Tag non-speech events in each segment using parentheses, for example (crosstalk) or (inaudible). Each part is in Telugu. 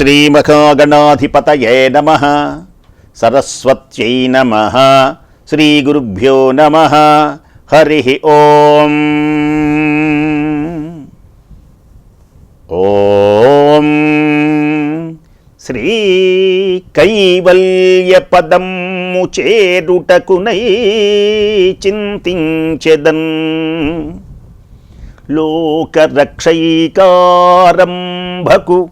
శ్రీమఖాగణాధిపతయే నమ. సరస్వత్యై నమ. శ్రీగురుభ్యో నమ. హరి ఓం. ఓం. శ్రీ కైవల్యపదము చేరుటకునై చింతించెదన్. లోకరక్షైకారంభకు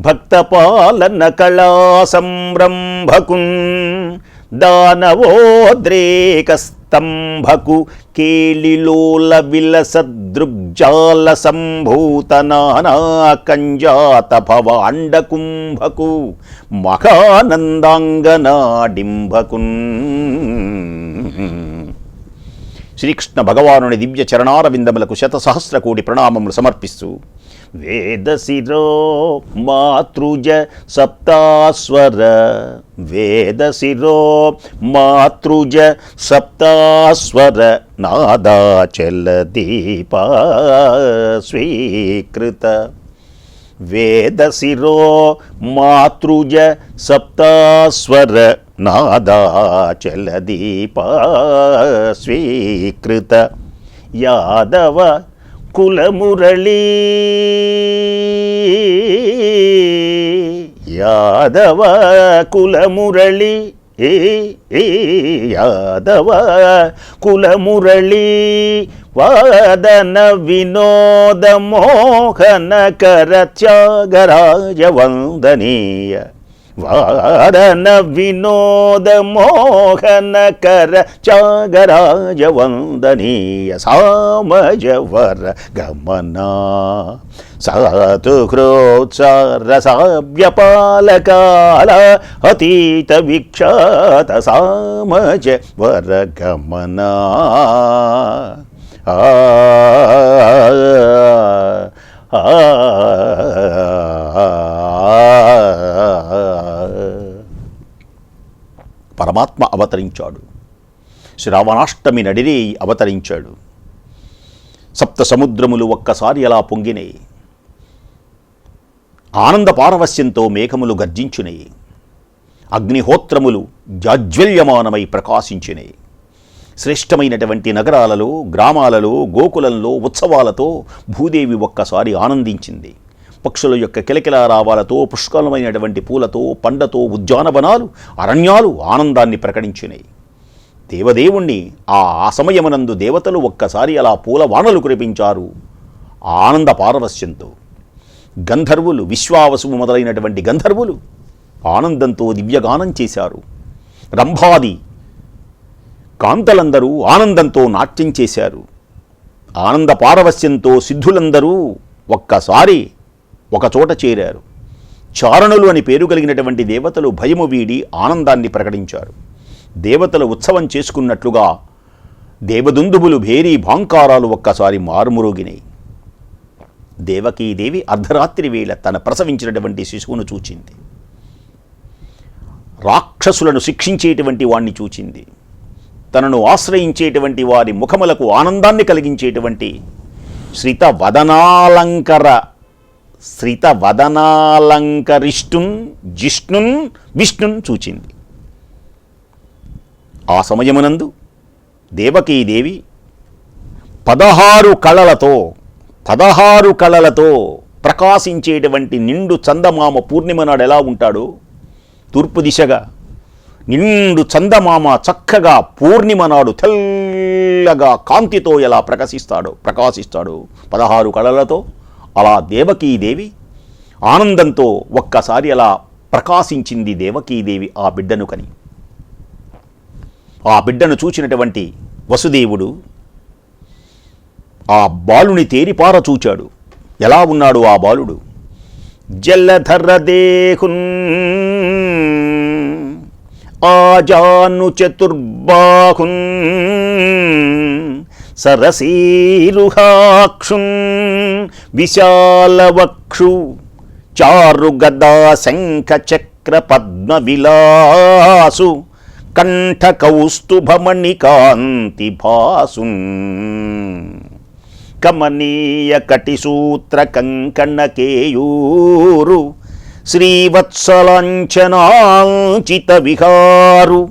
భక్తపాలన కళా సంరంభకున్ దానవోద్రేకస్తంభకు కేళిలోల విలసదృగ్జాల సంభూత నానా కంజాత భవాండకుంభకు మహానందాంగనాడింభకున్ శ్రీకృష్ణ భగవానుని దివ్య చరణారవిందములకు శతసహస్ర కోటి ప్రణామములు సమర్పిస్తూ వేదశిరో మాతృజ సప్తాస్వర. వేదశిరో మాతృజ సప్తాస్వర. నాదాచల దీప స్వీకృత. వేదశిరో మాతృజ సప్తాస్వర. నాదాచలదీప స్వీకృత. యాదవ కులమురళీ. యాదవ కులమురళి. ఏ యాదవ కులమురళి. వాదన వినోద మోహన కర త్యాగరాజ వందనీయ వాదన వినోద మోహన కర త్యాగరాజ వందనీయ సామజవర గమనా సాతు క్రోత్సారసావ్యపాలకాల అతీత విఖ్యాత సామజ వర గమనా ఆ ఆ పరమాత్మ అవతరించాడు. శ్రావణాష్టమి నడిరే అవతరించాడు. సప్త సముద్రములు ఒక్కసారి అలా పొంగినాయి. ఆనంద పారవస్యంతో మేఘములు గర్జించునాయి. అగ్నిహోత్రములు జాజ్వల్యమానమై ప్రకాశించినాయి. శ్రేష్టమైనటువంటి నగరాలలో గ్రామాలలో గోకులంలో ఉత్సవాలతో భూదేవి ఒక్కసారి ఆనందించింది. పక్షుల యొక్క కిలకిల రావాలతో పుష్కలమైనటువంటి పూలతో పండతో ఉద్యానవనాలు అరణ్యాలు ఆనందాన్ని ప్రకటించినాయి. దేవదేవుణ్ణి ఆ సమయమునందు దేవతలు ఒక్కసారి అలా పూల వానలు కురిపించారు. ఆనంద పారవస్యంతో గంధర్వులు విశ్వావసువు మొదలైనటువంటి గంధర్వులు ఆనందంతో దివ్యగానం చేశారు. రంభాది కాంతలందరూ ఆనందంతో నాట్యం చేశారు. ఆనంద పారవస్యంతో సిద్ధులందరూ ఒక్కసారి ఒకచోట చేరారు. చారణులు అని పేరు కలిగినటువంటి దేవతలు భయము వీడి ఆనందాన్ని ప్రకటించారు. దేవతలు ఉత్సవం చేసుకున్నట్లుగా దేవదుందుబులు భేరీ భాంకారాలు ఒక్కసారి మారుమురుగినాయి. దేవకీదేవి అర్ధరాత్రి వేళ తన ప్రసవించినటువంటి శిశువును చూచింది. రాక్షసులను శిక్షించేటువంటి వాణ్ణి చూచింది. తనను ఆశ్రయించేటువంటి వారి ముఖములకు ఆనందాన్ని కలిగించేటువంటి శ్రీత వదనాలంకర శ్రిత వదనాలంకరిష్టున్ జిష్ణున్ విష్ణున్ చూచింది. ఆ సమయమునందు దేవకీదేవి పదహారు కళలతో పదహారు కళలతో ప్రకాశించేటువంటి నిండు చందమామ పూర్ణిమ నాడు ఎలా ఉంటాడో? తూర్పు దిశగా నిండు చందమామ చక్కగా పూర్ణిమ నాడు తెల్లగా కాంతితో ఎలా ప్రకాశిస్తాడో? ప్రకాశిస్తాడో పదహారు కళలతో. అలా దేవకీదేవి ఆనందంతో ఒక్కసారి అలా ప్రకాశించింది దేవకీదేవి ఆ బిడ్డను కని. ఆ బిడ్డను చూచినటువంటి వసుదేవుడు ఆ బాలుని తేరిపార చూచాడు. ఎలా ఉన్నాడు ఆ బాలుడు? జలధర దేహున్ ఆజాను చతుర్బాహున్ సరసీరుహాక్షున్ విశాలవక్షు చారుగదా శంఖ చక్ర పద్మ విలాసు కంఠ కౌస్తుభమణి కాంతి భాసున్ కమనీయ కటిసూత్ర కంకణకేయూరు శ్రీవత్సలాంఛనాంచిత విహారు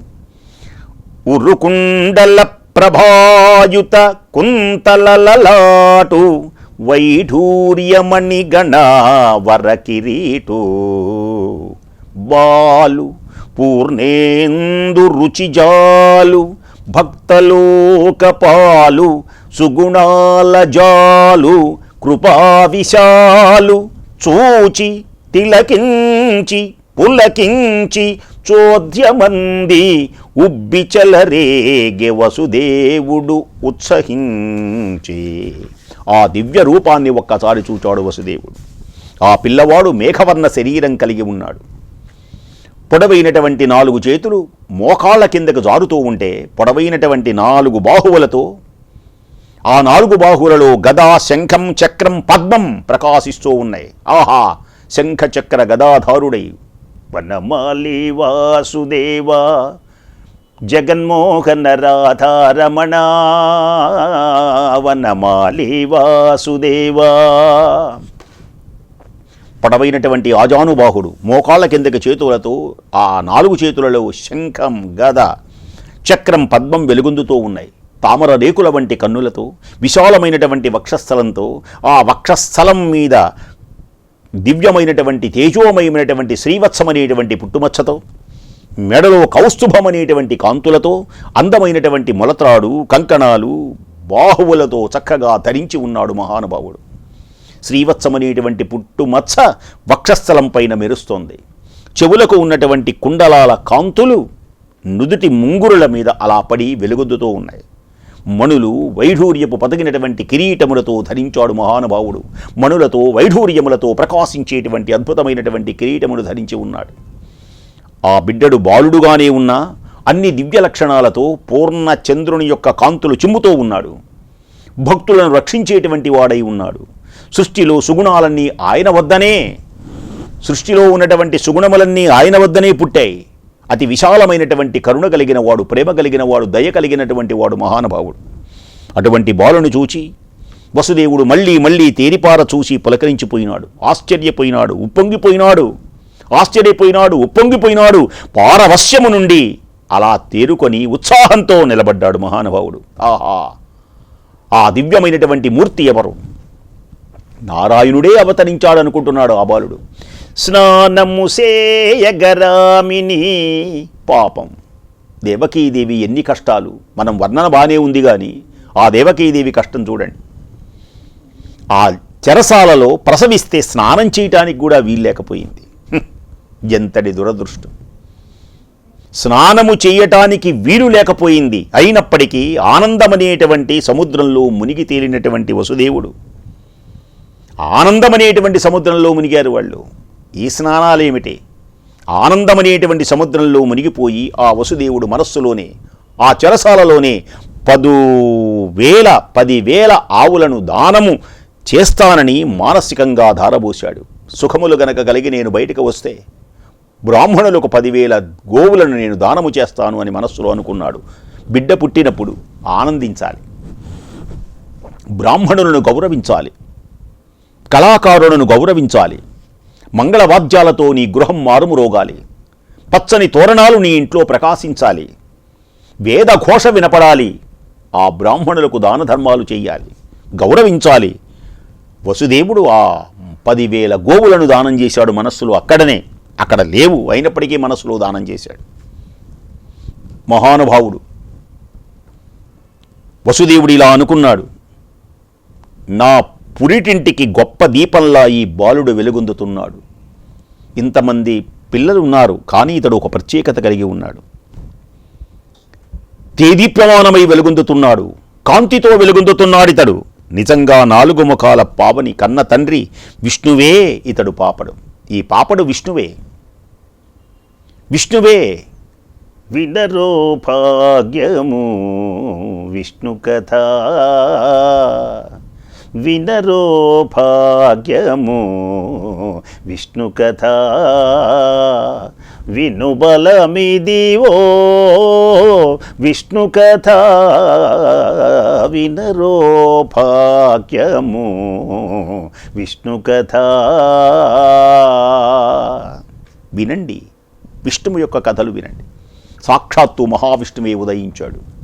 ఉరుకుండల ప్రభాయుత కుంతలలలాటు వైఢూర్యమణి గణ కిరీటు. బాలు పూర్ణేందు రుచిజాలు భక్తలోకపాలు సుగుణాల జాలు కృపావిశాలు చూచి తిలకించి పులకించి చోద్యమంది ఉబ్బిచలరేగె వసుదేవుడు ఉత్సహించే. ఆ దివ్య రూపాన్ని ఒక్కసారి చూచాడు వసుదేవుడు. ఆ పిల్లవాడు మేఘవర్ణ శరీరం కలిగి ఉన్నాడు. పొడవైనటువంటి నాలుగు చేతులు మోకాళ్ళ కిందకు జారుతూ ఉంటే పొడవైనటువంటి నాలుగు బాహువులతో ఆ నాలుగు బాహువులలో గదా శంఖం చక్రం పద్మం ప్రకాశిస్తూ ఉన్నాయి. ఆహా శంఖ చక్ర గదాధారుడై వనమాలి వాసుదేవా జగన్మోహన రాధారమణ వనమాలి వాసుదేవా పొడవైనటువంటి ఆజానుబాహుడు మోకాళ్ళ కిందకి చేతులతో ఆ నాలుగు చేతులలో శంఖం గద చక్రం పద్మం వెలుగుందుతూ ఉన్నాయి. తామర రేకుల వంటి కన్నులతో విశాలమైనటువంటి వక్షస్థలంతో ఆ వక్షస్థలం మీద దివ్యమైనటువంటి తేజోమయమైనటువంటి శ్రీవత్సమనేటువంటి పుట్టుమచ్చతో మెడలో కౌస్తుభమనేటువంటి కాంతులతో అందమైనటువంటి మొలత్రాడు కంకణాలు బాహువులతో చక్కగా ధరించి ఉన్నాడు మహానుభావుడు. శ్రీవత్సమనేటువంటి పుట్టుమచ్చ వక్షస్థలం పైన మెరుస్తోంది. చెవులకు ఉన్నటువంటి కుండలాల కాంతులు నుదుటి ముంగురుల మీద అలా పడి వెలుగొద్దుతూ ఉన్నాయి. మణులు వైఢూర్యపు పదగినటువంటి కిరీటములతో ధరించాడు మహానుభావుడు. మణులతో వైఢూర్యములతో ప్రకాశించేటువంటి అద్భుతమైనటువంటి కిరీటములు ధరించి ఉన్నాడు. ఆ బిడ్డడు బాలుడుగానే ఉన్నా అన్ని దివ్య లక్షణాలతో పూర్ణ చంద్రుని యొక్క కాంతులు చిమ్ముతూ ఉన్నాడు. భక్తులను రక్షించేటువంటి వాడై ఉన్నాడు. సృష్టిలో సుగుణాలన్నీ ఆయన వద్దనే సృష్టిలో ఉన్నటువంటి సుగుణములన్నీ ఆయన వద్దనే పుట్టాయి. అతి విశాలమైనటువంటి కరుణ కలిగిన వాడు ప్రేమ కలిగిన వాడు దయ కలిగినటువంటి వాడు మహానుభావుడు. అటువంటి బాలును చూచి వసుదేవుడు మళ్ళీ మళ్ళీ తేరిపార చూసి పులకరించిపోయినాడు. ఆశ్చర్యపోయినాడు ఉప్పొంగిపోయినాడు ఆశ్చర్యపోయినాడు ఉప్పొంగిపోయినాడు పారవశ్యము నుండి అలా తేరుకొని ఉత్సాహంతో నిలబడ్డాడు మహానుభావుడు. ఆహా! ఆ దివ్యమైనటువంటి మూర్తి ఎవరు? నారాయణుడే అవతరించాడనుకుంటున్నాడు ఆ బాలుడు. స్నానము సేయగరామిని. పాపం. దేవకీదేవి ఎన్ని కష్టాలు. మనం వర్ణన బాగానే ఉంది కానీ ఆ దేవకీదేవి కష్టం చూడండి. ఆ చెరసాలలో ప్రసవిస్తే స్నానం చేయటానికి కూడా వీల్లేకపోయింది ఎంతటి దురదృష్టం. స్నానము చేయటానికి వీలు లేకపోయింది. అయినప్పటికీ ఆనందమనేటువంటి సముద్రంలో మునిగి తేలినటువంటి వసుదేవుడు. ఆనందమనేటువంటి సముద్రంలో మునిగారు వాళ్ళు. ఈ స్నానాలేమిటి? ఆనందమనేటువంటి సముద్రంలో మునిగిపోయి ఆ వసుదేవుడు మనస్సులోనే ఆ చెరసాలలోనే పదు వేల పదివేల ఆవులను దానము చేస్తానని మానసికంగా ధారబోశాడు. సుఖములు గనక కలిగి నేను బయటకు వస్తే బ్రాహ్మణులకు పదివేల గోవులను నేను దానము చేస్తాను అని మనస్సులో అనుకున్నాడు. బిడ్డ పుట్టినప్పుడు ఆనందించాలి. బ్రాహ్మణులను గౌరవించాలి. కళాకారులను గౌరవించాలి. మంగళవాద్యాలతో నీ గృహం మారుమురోగాలి. పచ్చని తోరణాలు నీ ఇంట్లో ప్రకాశించాలి. వేదఘోష వినపడాలి. ఆ బ్రాహ్మణులకు దాన ధర్మాలు చెయ్యాలి. గౌరవించాలి. వసుదేవుడు ఆ పదివేల గోవులను దానం చేశాడు మనస్సులో అక్కడనే. అక్కడ లేవు అయినప్పటికీ మనస్సులో దానం చేశాడు. మహానుభావుడు. వసుదేవుడు ఇలా అనుకున్నాడు. నా పురిటింటికి గొప్ప దీపంలా ఈ బాలుడు వెలుగొందుతున్నాడు. ఇంతమంది పిల్లలు ఉన్నారు కానీ ఇతడు ఒక ప్రత్యేకత కలిగి ఉన్నాడు. తేదీ ప్రమాణమై వెలుగొందుతున్నాడు కాంతితో వెలుగొందుతున్నాడు ఇతడు. నిజంగా నాలుగు ముఖాల పావని కన్న తండ్రి విష్ణువే ఇతడు పాపడు. ఈ పాపడు విష్ణువే. విష్ణువే. విడరో భాగ్యము విష్ణు కథ. వినరో భాగ్యము. విష్ణు కథ వినుబలమిదివో విష్ణు కథ వినరో భాగ్యము. విష్ణు కథ వినండి. విష్ణువు యొక్క కథలు వినండి. సాక్షాత్తు మహావిష్ణువే ఉదయించాడు.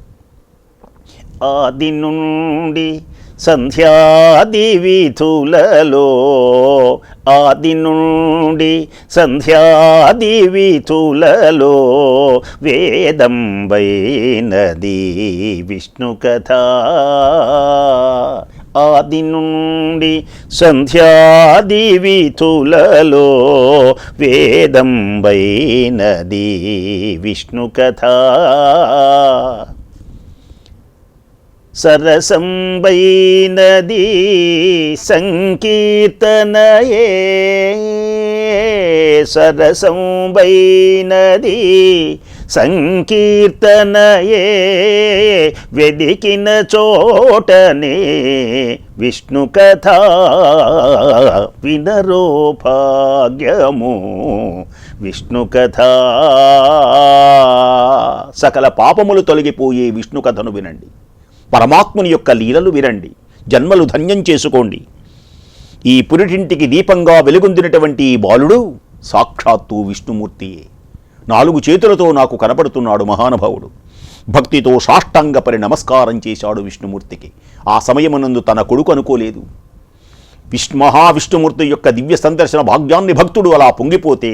ఆది నుండి సంధ్యాదివిధులలో ఆది నుండి సంధ్యాదివిధులలో వేదం వైనది విష్ణు కథ. ఆది నుండి సంధ్యాదివిధులలో వేదం వైనది విష్ణు కథ. సరసంబైనది సంకీర్తనయే. సరసంబైనది సంకీర్తనయే. వెదికిన చోటనే విష్ణు కథ వినరో భాగ్యము. విష్ణు కథ సకల పాపములు తొలగిపోయి విష్ణు కథను వినండి. పరమాత్ముని యొక్క లీలలు వినండి జన్మలు ధన్యం చేసుకోండి. ఈ పురిటింటికి దీపంగా వెలుగొందినటువంటి ఈ బాలుడు సాక్షాత్తు విష్ణుమూర్తియే. నాలుగు చేతులతో నాకు కనపడుతున్నాడు మహానుభావుడు. భక్తితో సాష్టాంగపరి నమస్కారం చేశాడు విష్ణుమూర్తికి. ఆ సమయమునందు తన కొడుకు అనుకోలేదు. విష్ణు మహావిష్ణుమూర్తి యొక్క దివ్య సందర్శన భాగ్యాన్ని భక్తుడు అలా పొంగిపోతే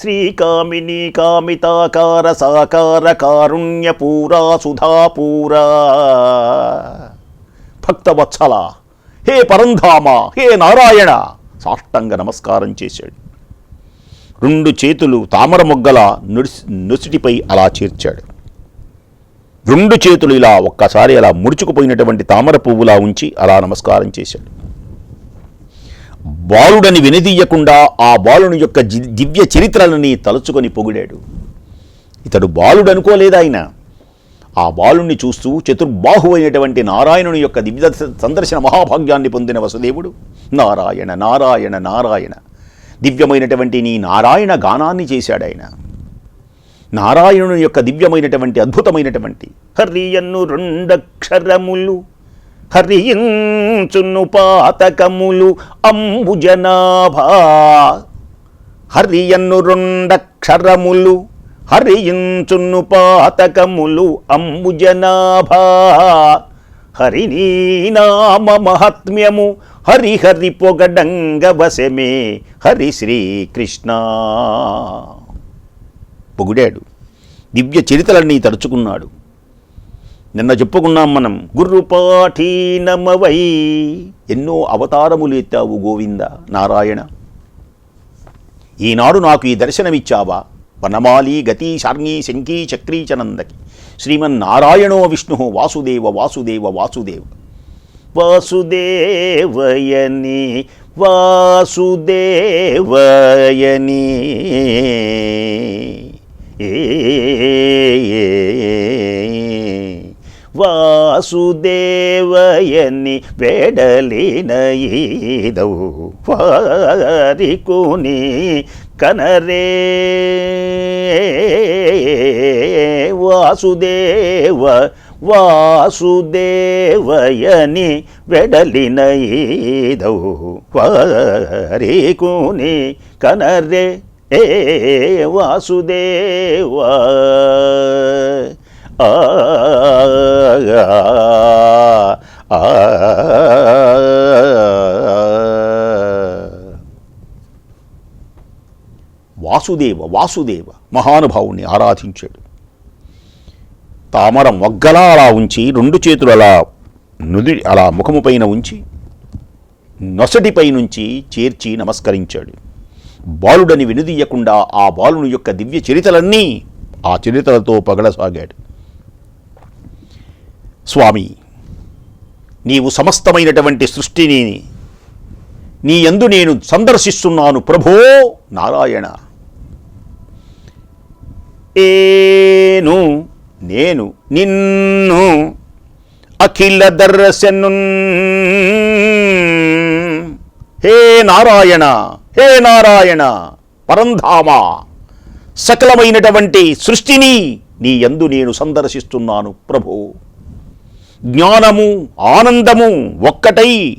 శ్రీ కామిని కామితాకార సాకార కారుణ్యపూరా సుధాపూరా భక్తవత్సల హే పరంధామ హే నారాయణ సాష్టంగ నమస్కారం చేశాడు. రెండు చేతులు తామర మొగ్గల నుడిసి నుసిటిపై అలా చేర్చాడు. రెండు చేతులు ఇలా ఒక్కసారి అలా ముడుచుకుపోయినటువంటి తామర పువ్వులా ఉంచి అలా నమస్కారం చేశాడు. బాలుడని వినదీయకుండా ఆ బాలుని యొక్క దివ్య చరిత్రలని తలుచుకొని పొగిడాడు. ఇతడు బాలుడు అనుకోలేదాయన ఆ బాలుణ్ణి చూస్తూ చతుర్బాహు అయినటువంటి నారాయణుని యొక్క దివ్య సందర్శన మహాభాగ్యాన్ని పొందిన వసుదేవుడు నారాయణ నారాయణ నారాయణ దివ్యమైనటువంటి నీ నారాయణ గానాన్ని చేశాడు ఆయన నారాయణుని యొక్క దివ్యమైనటువంటి అద్భుతమైనటువంటి హరియన్ను రెండక్షరములు హరియించును పాతకములు అంబుజనాభా హరియన్ను రెండక్షరములు హరియించును పాతకములు అంబుజనాభా హరినీ నామ మహాత్మ్యము హరిహరి పొగడంగ వశమే హరి శ్రీకృష్ణ. పొగిడాడు. దివ్య చరితలన్నీ తరుచుకున్నాడు నిన్న చెప్పుకున్నాం మనం గుర్రుపాఠీ నమవై. ఎన్నో అవతారములు ఎత్తావు గోవింద నారాయణ. ఈనాడు నాకు ఈ దర్శనమిచ్చావా? వనమాలి గతి శార్ంగి శంకీ చక్రీ చనందకి. శ్రీమన్నారాయణో విష్ణు వాసుదేవ వాసుదేవ వాసుదేవ. వాసుదేవయని వాసుదేవయని. ఏ. వాసుదేవయని వేడలినయీదవు వారికుని కనరే. వాసుదేవ వాసుదేవయని వెడలినయీదవు వారికుని కనరే. ఏ వాసుదేవ. వాసుదేవ వాసుదేవ మహానుభావుణ్ణి ఆరాధించాడు. తామర మొగ్గలా అలా ఉంచి రెండు చేతులు అలా నుది అలా ముఖము పైన ఉంచి నొసటిపై నుంచి చేర్చి నమస్కరించాడు. బాలుడని వినుదీయకుండా ఆ బాలుని యొక్క దివ్య చరితలన్నీ ఆ చరితలతో పగలసాగాడు. స్వామి నీవు సమస్తమైనటువంటి సృష్టిని నీ యందు నేను సందర్శిస్తున్నాను ప్రభో నారాయణ. ఏను నేను నిన్ను అఖిల దర్శను హే నారాయణ హే నారాయణ పరంధామ సకలమైనటువంటి సృష్టిని నీ యందు నేను సందర్శిస్తున్నాను ప్రభు. జ్ఞానము ఆనందము ఒక్కటై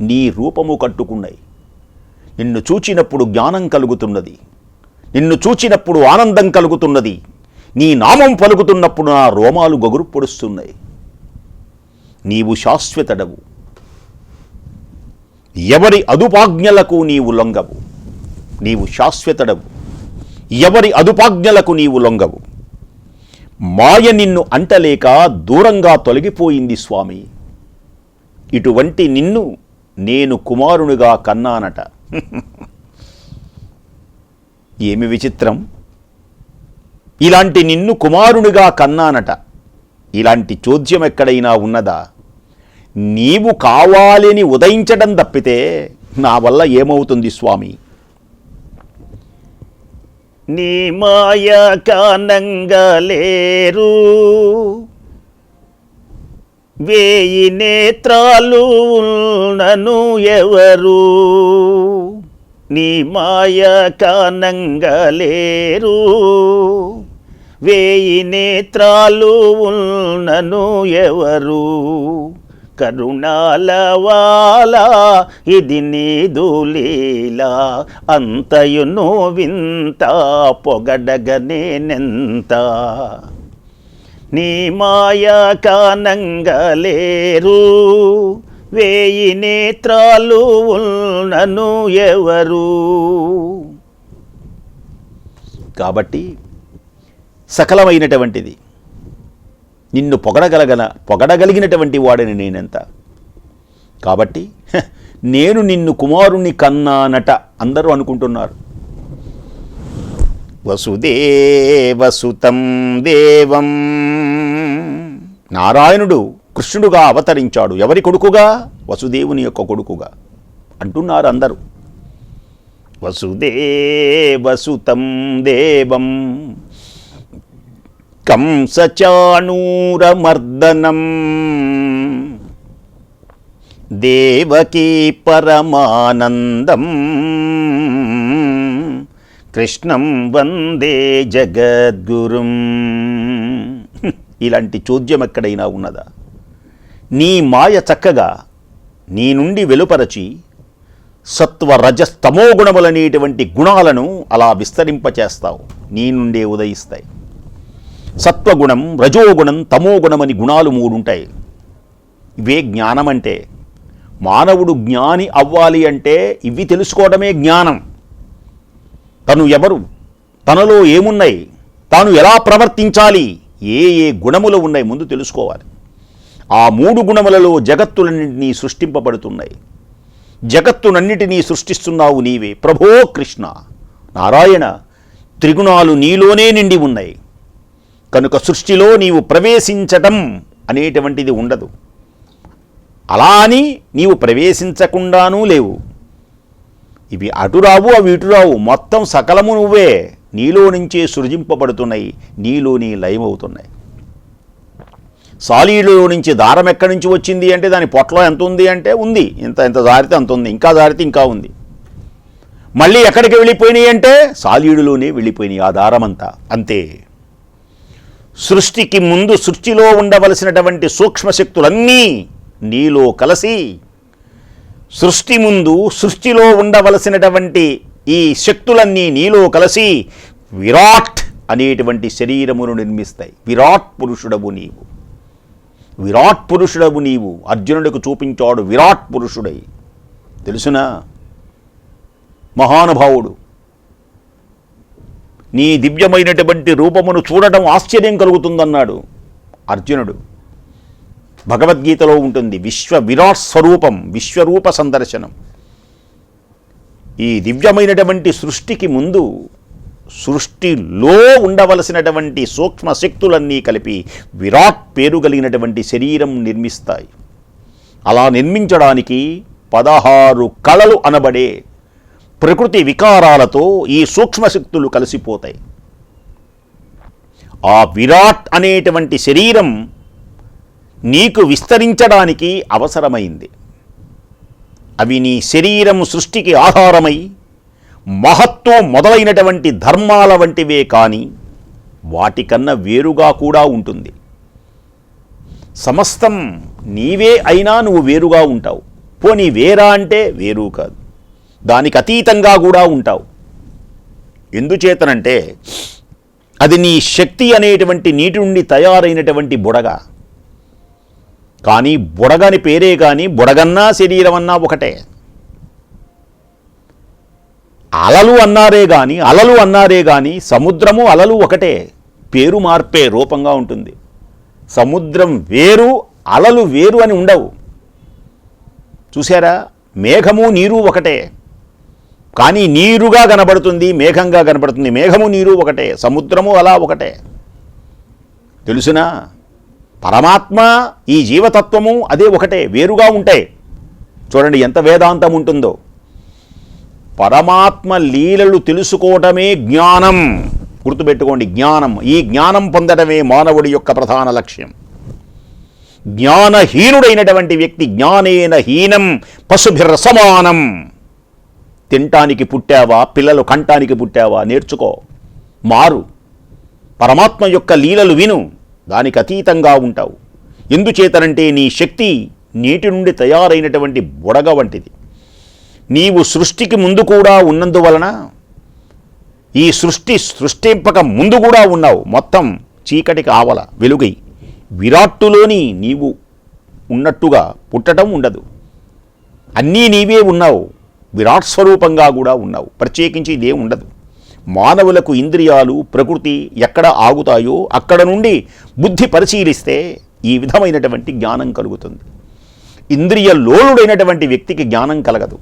నీ రూపము కట్టుకున్నాయి. నిన్ను చూచినప్పుడు జ్ఞానం కలుగుతున్నది. నిన్ను చూచినప్పుడు ఆనందం కలుగుతున్నది. నీ నామం పలుకుతున్నప్పుడు నా రోమాలు గగురు పొడుస్తున్నాయి నీవు శాశ్వతడవు. ఎవరి అదుపాజ్ఞలకు నీవు లొంగవు. నీవు శాశ్వతడవు. ఎవరి అదుపాజ్ఞలకు నీవు లొంగవు. మాయ నిన్ను అంటలేక దూరంగా తొలగిపోయింది స్వామి. ఇటువంటి నిన్ను నేను కుమారునిగా కన్నానట. (laughs) ఏమి విచిత్రం? ఇలాంటి నిన్ను కుమారునిగా కన్నానట. ఇలాంటి చోద్యం ఎక్కడైనా ఉన్నదా? నీవు కావాలని ఉదయించడం తప్పితే నా వల్ల ఏమవుతుంది స్వామి? నీ మాయా కానంగా లేరు. వేయి నేత్రాలు నను ఎవరు? నీ మాయా కానంగా లేరు. వేయి నేత్రాలు నను ఎవరు? కరుణాలవాల ఇది నీదు లీలా అంతయును వింత పొగడగనేనెంత నీ మాయా కానంగలేరు వేయి నేత్రాలు ఉన్నను ఎవరు? కాబట్టి సకలమైనటువంటిది నిన్ను పొగడగలగల పొగడగలిగినటువంటి వాడిని నేనెంత? కాబట్టి నేను నిన్ను కుమారుణ్ణి కన్నానట అందరూ అనుకుంటున్నారు. వసుదేవసుతం దేవం. నారాయణుడు కృష్ణుడుగా అవతరించాడు. ఎవరి కొడుకుగా? వసుదేవుని యొక్క కొడుకుగా. అంటున్నారు అందరూ. వసుదేవసుతం దేవం. కంసచాణూరమర్దనం. దేవకీ పరమానందం. కృష్ణం వందే జగద్గురుం. ఇలాంటి చోద్యం ఎక్కడైనా ఉన్నదా? నీ మాయ చక్కగా నీ నుండి వెలుపరచి సత్వరజస్తమో గుణములనేటువంటి గుణాలను అలా విస్తరింపచేస్తావు. నీ నుండే ఉదయిస్తాయి. సత్వగుణం రజోగుణం తమోగుణం అని గుణాలు మూడుంటాయి. ఇవే జ్ఞానం అంటే మానవుడు జ్ఞాని అవ్వాలి అంటే ఇవి తెలుసుకోవడమే జ్ఞానం. తను ఎవరు? తనలో ఏమున్నాయి? తాను ఎలా ప్రవర్తించాలి? ఏ ఏ గుణములు ఉన్నాయి? ముందు తెలుసుకోవాలి. ఆ మూడు గుణములలో జగత్తులన్నింటినీ సృష్టింపబడుతున్నాయి. జగత్తునన్నిటినీ సృష్టిస్తున్నావు నీవే. ప్రభో కృష్ణ! నారాయణ త్రిగుణాలు నీలోనే నిండి ఉన్నాయి. కనుక సృష్టిలో నీవు ప్రవేశించటం అనేటువంటిది ఉండదు. అలా అని నీవు ప్రవేశించకుండానూ లేవు. ఇవి అటురావు అవి ఇటురావు మొత్తం సకలము నువ్వే. నీలో నుంచే సృజింపబడుతున్నాయి. నీలోని లయమవుతున్నాయి. సాలీలో నుంచి దారం ఎక్కడి నుంచి వచ్చింది అంటే దాని పొట్టలో ఎంత ఉంది అంటే ఉంది. ఇంత ఎంత జారితే అంత ఉంది. ఇంకా జారితే ఇంకా ఉంది. మళ్ళీ ఎక్కడికి వెళ్ళిపోయినాయి అంటే సాలీడులోనే వెళ్ళిపోయినాయి ఆ దారమంతా. అంతే. సృష్టికి ముందు సృష్టిలో ఉండవలసినటువంటి సూక్ష్మశక్తులన్నీ నీలో కలిసి సృష్టి ముందు సృష్టిలో ఉండవలసినటువంటి ఈ శక్తులన్నీ నీలో కలిసి విరాట్ అనేటువంటి శరీరమును నిర్మిస్తాయి. విరాట్ పురుషుడవు నీవు. విరాట్ పురుషుడవు నీవు. అర్జునుడికి చూపించాడు విరాట్ పురుషుడై. తెలుసునా? మహానుభావుడు. నీ దివ్యమైనటువంటి రూపమును చూడటం ఆశ్చర్యం కలుగుతుందన్నాడు అర్జునుడు. భగవద్గీతలో ఉంటుంది విశ్వ విరాట్ స్వరూపం విశ్వరూప సందర్శనం. ఈ దివ్యమైనటువంటి సృష్టికి ముందు సృష్టిలో ఉండవలసినటువంటి సూక్ష్మ శక్తులన్నీ కలిపి విరాట్ పేరు కలిగినటువంటి శరీరం నిర్మిస్తాయి. అలా నిర్మించడానికి పదహారు కళలు అనబడే ప్రకృతి వికారాలతో ఈ సూక్ష్మశక్తులు కలిసిపోతాయి. ఆ విరాట్ అనేటువంటి శరీరం నీకు విస్తరించడానికి అవసరమైంది. అవి నీ శరీరం సృష్టికి ఆధారమై మహత్వం మొదలైనటువంటి ధర్మాల వంటివే కానీ వాటికన్నా వేరుగా కూడా ఉంటుంది. సమస్తం నీవే అయినా నువ్వు వేరుగా ఉంటావు. పోనీ వేరా అంటే వేరు కాదు. దానికి అతీతంగా కూడా ఉంటావు. ఎందుచేతనంటే అది నీ శక్తి అనేటువంటి నీటి నుండి తయారైనటువంటి బుడగ. కానీ బుడగని పేరే కానీ బుడగన్నా శరీరం అన్నా ఒకటే. అలలు అన్నారే కానీ అలలు అన్నారే కానీ సముద్రము అలలు ఒకటే. పేరు మార్పే రూపంగా ఉంటుంది. సముద్రం వేరు అలలు వేరు అని ఉండవు. చూసారా మేఘము నీరు ఒకటే. కానీ నీరుగా కనబడుతుంది మేఘంగా కనబడుతుంది. మేఘము నీరు ఒకటే సముద్రము అలా ఒకటే. తెలుసునా? పరమాత్మ ఈ జీవతత్వము అదే ఒకటే వేరుగా ఉంటాయి చూడండి ఎంత వేదాంతం ఉంటుందో. పరమాత్మ లీలలు తెలుసుకోవటమే జ్ఞానం. గుర్తుపెట్టుకోండి జ్ఞానం. ఈ జ్ఞానం పొందడమే మానవుడి యొక్క ప్రధాన లక్ష్యం. జ్ఞానహీనుడైనటువంటి వ్యక్తి జ్ఞానేన హీనం పశుభిర సమానం తినటానికి పుట్టావా పిల్లలు కంటానికి పుట్టావా నేర్చుకో. మారు. పరమాత్మ యొక్క లీలలు విను. దానికి అతీతంగా ఉంటావు. ఎందుచేతనంటే నీ శక్తి నీటి నుండి తయారైనటువంటి బుడగ వంటిది. నీవు సృష్టికి ముందు కూడా ఉన్నందువలన ఈ సృష్టి సృష్టింపక ముందు కూడా ఉన్నావు. మొత్తం చీకటికి ఆవల వెలుగై. విరాట్టులోని నీవు ఉన్నట్టుగా పుట్టడం ఉండదు. అన్నీ నీవే ఉన్నావు. విరాట్ స్వరూపంగా కూడా ఉన్నావు. ప్రత్యేకించి ఇదే ఉండదు. మానవులకు ఇంద్రియాలు ప్రకృతి ఎక్కడ ఆగుతాయో అక్కడ నుండి బుద్ధి పరిశీలిస్తే ఈ విధమైనటువంటి జ్ఞానం కలుగుతుంది. ఇంద్రియ లోలుడైనటువంటి వ్యక్తికి జ్ఞానం కలగదు.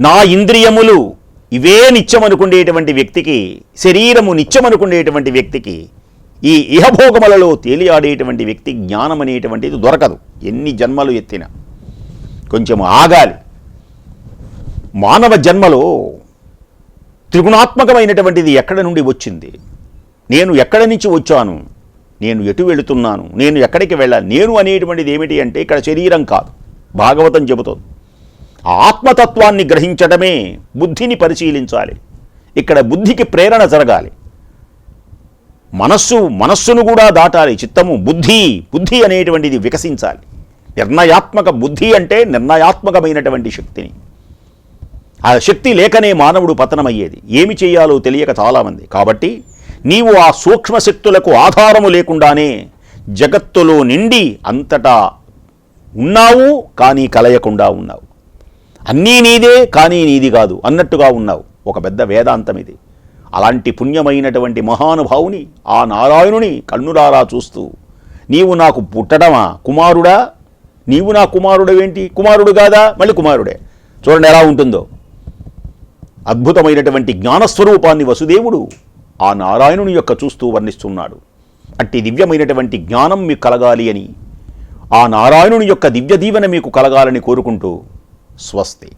నా ఇంద్రియములు ఇవే నిత్యమనుకునేటువంటి వ్యక్తికి శరీరము నిత్యమనుకునేటువంటి వ్యక్తికి ఈ ఇహభోగములలో తేలియాడేటువంటి వ్యక్తి జ్ఞానం అనేటువంటిది దొరకదు. ఎన్ని జన్మలు ఎత్తినా. కొంచెం ఆగాలి. మానవ జన్మలో త్రిగుణాత్మకమైనటువంటిది ఎక్కడ నుండి వచ్చింది? నేను ఎక్కడి నుంచి వచ్చాను? నేను ఎటు వెళుతున్నాను? నేను ఎక్కడికి వెళ్ళాను నేను అనేటువంటిది ఏమిటి అంటే ఇక్కడ శరీరం కాదు. భాగవతం చెబుతోంది. ఆత్మతత్వాన్ని గ్రహించడమే బుద్ధిని పరిశీలించాలి. ఇక్కడ బుద్ధికి ప్రేరణ జరగాలి. మనస్సు మనస్సును కూడా దాటాలి. చిత్తము బుద్ధి బుద్ధి అనేటువంటిది వికసించాలి. నిర్ణయాత్మక బుద్ధి అంటే నిర్ణయాత్మకమైనటువంటి శక్తిని. ఆ శక్తి లేకనే మానవుడు పతనమయ్యేది. ఏమి చేయాలో తెలియక చాలామంది. కాబట్టి నీవు ఆ సూక్ష్మ శక్తులకు ఆధారము లేకుండానే జగత్తులో నిండి అంతటా ఉన్నావు కానీ కలయకుండా ఉన్నావు. అన్నీ నీదే కానీ నీది కాదు. అన్నట్టుగా ఉన్నావు. ఒక పెద్ద వేదాంతం ఇది అలాంటి పుణ్యమైనటువంటి మహానుభావుని ఆ నారాయణుని కన్నులారా చూస్తూ నీవు నాకు పుట్టడమా? కుమారుడా? నీవు నా కుమారుడవేంటి? కుమారుడు కాదా? మళ్ళీ కుమారుడే. చూడండి ఎలా ఉంటుందో. అద్భుతమైనటువంటి జ్ఞానస్వరూపాన్ని వసుదేవుడు ఆ నారాయణుని యొక్క చూస్తూ వర్ణిస్తున్నాడు. అట్టి దివ్యమైనటువంటి జ్ఞానం మీకు కలగాలి అని ఆ నారాయణుని యొక్క దివ్య దీవెన మీకు కలగాలని కోరుకుంటూ స్వస్తి.